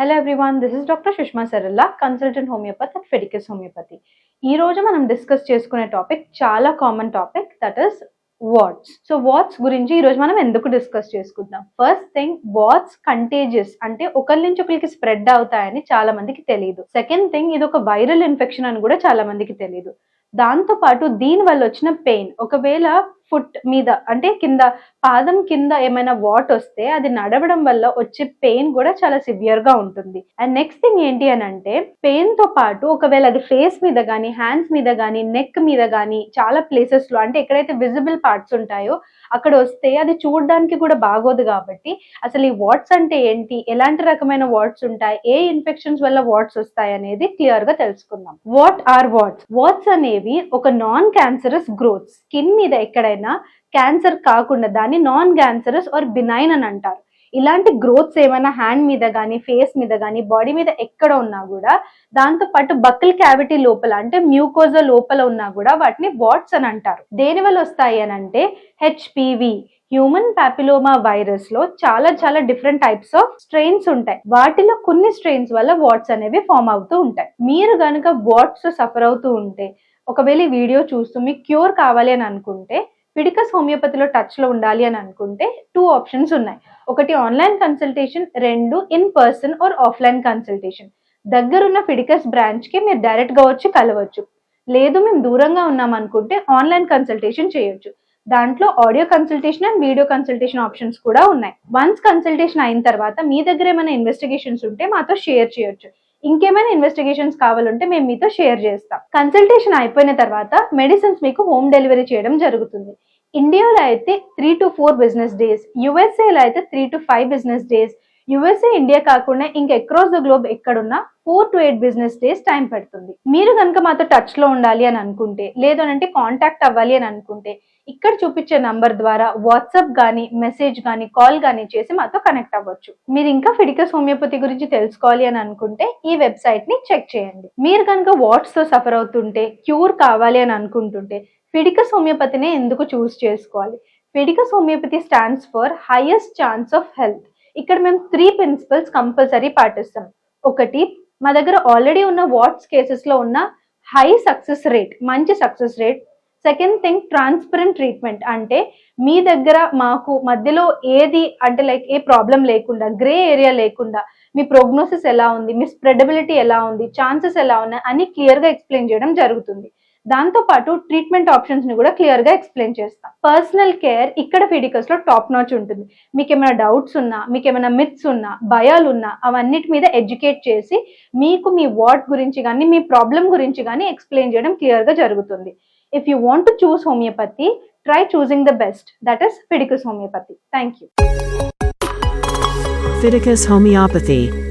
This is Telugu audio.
Hello everyone this is doctor Sushma Saralla consultant homeopathy at Fiticus homeopathy ఈ రోజు మనం డిస్కస్ చేసుకునే టాపిక్ చాలా common topic that is warts so warts గురించి ఈ రోజు మనం ఎందుకు డిస్కస్ చేసుకుందాం? ఫస్ట్ థింగ్ వాట్స్ కంటేజియస్ అంటే ఒకరి నుంచి ఒకరికి స్ప్రెడ్ అవుతాయని చాలా మందికి తెలియదు సెకండ్ థింగ్ ఇది ఒక వైరల్ ఇన్ఫెక్షన్ అని కూడా చాలా మందికి తెలియదు దాంతో పాటు దీని వల్ల వచ్చిన పెయిన్ ఒకవేళ ఫుట్ మీద అంటే కింద పాదం కింద ఏమైనా వాట్ వస్తే అది నడవడం వల్ల వచ్చే పెయిన్ కూడా చాలా సివియర్గా ఉంటుంది. అండ్ నెక్స్ట్ థింగ్ ఏంటి అని అంటే పెయిన్తో పాటు ఒకవేళ అది ఫేస్ మీద కానీ హ్యాండ్స్ మీద కానీ నెక్ మీద కానీ చాలా ప్లేసెస్లో అంటే ఎక్కడైతే విజిబుల్ పార్ట్స్ ఉంటాయో అక్కడ వస్తే అది చూడడానికి కూడా బాగోదు కాబట్టి అసలు ఈ వాట్స్ అంటే ఏంటి ఎలాంటి రకమైన వాట్స్ ఉంటాయి ఏ ఇన్ఫెక్షన్స్ వల్ల వాట్స్ వస్తాయి అనేది క్లియర్గా తెలుసుకుందాం. వాట్ ఆర్ వాట్స్ వాట్స్ అనేవి ఒక నాన్ క్యాన్సరస్ గ్రోత్ స్కిన్ మీద ఎక్కడైనా క్యాన్సర్ కాకుండా దాన్ని నాన్ క్యాన్సరస్ ఆర్ బినైన్ అని అంటారు. ఇలాంటి గ్రోత్స్ ఏమైనా హ్యాండ్ మీద కానీ ఫేస్ మీద కానీ బాడీ మీద ఎక్కడ ఉన్నా కూడా దాంతో పాటు బక్కల్ క్యావిటీ లోపల అంటే మ్యూకోజా లోపల ఉన్నా కూడా వాటిని వాట్స్ అని అంటారు. దేని వల్ల వస్తాయి అని అంటే హెచ్పివి హ్యూమన్ పాపిలోమా వైరస్లో చాలా చాలా డిఫరెంట్ టైప్స్ ఆఫ్ స్ట్రెయిన్స్ ఉంటాయి. వాటిలో కొన్ని స్ట్రెయిన్స్ వల్ల వాట్స్ అనేవి ఫామ్ అవుతూ ఉంటాయి. మీరు కనుక వాట్స్ సఫర్ అవుతూ ఉంటే ఒకవేళ ఈ వీడియో చూస్తూ మీకు క్యూర్ కావాలి అని అనుకుంటే పిడికస్ హోమియోపతిలో టచ్లో ఉండాలి అని అనుకుంటే టూ ఆప్షన్స్ ఉన్నాయి. ఒకటి ఆన్లైన్ కన్సల్టేషన్ రెండు in person or offline consultation దగ్గరున్న ఫిడికస్ బ్రాంచ్కి మీరు డైరెక్ట్గా వచ్చి కలవచ్చు. లేదు మేము దూరంగా ఉన్నాం అనుకుంటే ఆన్లైన్ కన్సల్టేషన్ చేయొచ్చు. దాంట్లో audio consultation and video consultation options కూడా ఉన్నాయి. వన్స్ కన్సల్టేషన్ అయిన తర్వాత మీ దగ్గర ఏమైనా ఇన్వెస్టిగేషన్స్ ఉంటే మాతో షేర్ చేయొచ్చు. ఇంకేమైనా ఇన్వెస్టిగేషన్స్ కావాలంటే మేము మీతో షేర్ చేస్తాం. కన్సల్టేషన్ అయిపోయిన తర్వాత మెడిసిన్స్ మీకు హోమ్ డెలివరీ చేయడం జరుగుతుంది. ఇండియాలో అయితే three to four business days యుఎస్ఏలో అయితే three to five business days USA India కాకుండా ఇంకా అక్రాస్ ద గ్లోబ్ ఎక్కడున్నా four to eight business days time పడుతుంది. మీరు కనుక మాతో టచ్లో ఉండాలి అని అనుకుంటే లేదు అంటే కాంటాక్ట్ అవ్వాలి అని అనుకుంటే ఇక్కడ చూపించే నంబర్ ద్వారా వాట్సాప్ కానీ మెసేజ్ కానీ కాల్ కానీ చేసి మాతో కనెక్ట్ అవ్వచ్చు. మీరు ఇంకా ఫిడికస్ హోమియోపతి గురించి తెలుసుకోవాలి అని అనుకుంటే ఈ వెబ్సైట్ని చెక్ చేయండి. మీరు కనుక వాట్స్తో సఫర్ అవుతుంటే క్యూర్ కావాలి అని అనుకుంటుంటే ఫిడికస్ హోమియోపతినే ఎందుకు చూస్ చేసుకోవాలి? Fiticus homeopathy stands for highest chance of health ఇక్కడ మేము త్రీ ప్రిన్సిపల్స్ కంపల్సరీ పాటిస్తాం. ఒకటి మా దగ్గర ఆల్రెడీ ఉన్న వాట్స్ కేసెస్లో ఉన్న హై సక్సెస్ రేట్ మంచి success rate second thing transparent treatment అంటే మీ దగ్గర మాకు మధ్యలో ఏది అంటే లైక్ ఏ ప్రాబ్లం లేకుండా గ్రే ఏరియా లేకుండా మీ ప్రోగ్నోసిస్ ఎలా ఉంది మీ స్ప్రెడబిలిటీ ఎలా ఉంది ఛాన్సెస్ ఎలా ఉన్నాయి అని క్లియర్గా ఎక్స్ప్లెయిన్ చేయడం జరుగుతుంది. దాంతో పాటు ట్రీట్మెంట్ ఆప్షన్స్ని కూడా క్లియర్గా ఎక్స్ప్లెయిన్ చేస్తాం. పర్సనల్ కేర్ ఇక్కడ ఫిడికస్లో టాప్ నాచ్ ఉంటుంది. మీకు ఏమైనా డౌట్స్ ఉన్నా మీకు ఏమైనా మిత్స్ ఉన్నా భయాలు ఉన్నా అవన్నిటి మీద ఎడ్యుకేట్ చేసి మీకు మీ వార్డ్ గురించి కానీ మీ ప్రాబ్లం గురించి కానీ ఎక్స్ప్లెయిన్ చేయడం క్లియర్గా జరుగుతుంది. If you want to choose homeopathy try choosing the best that is Fiticus homeopathy thank you Fiticus Homeopathy.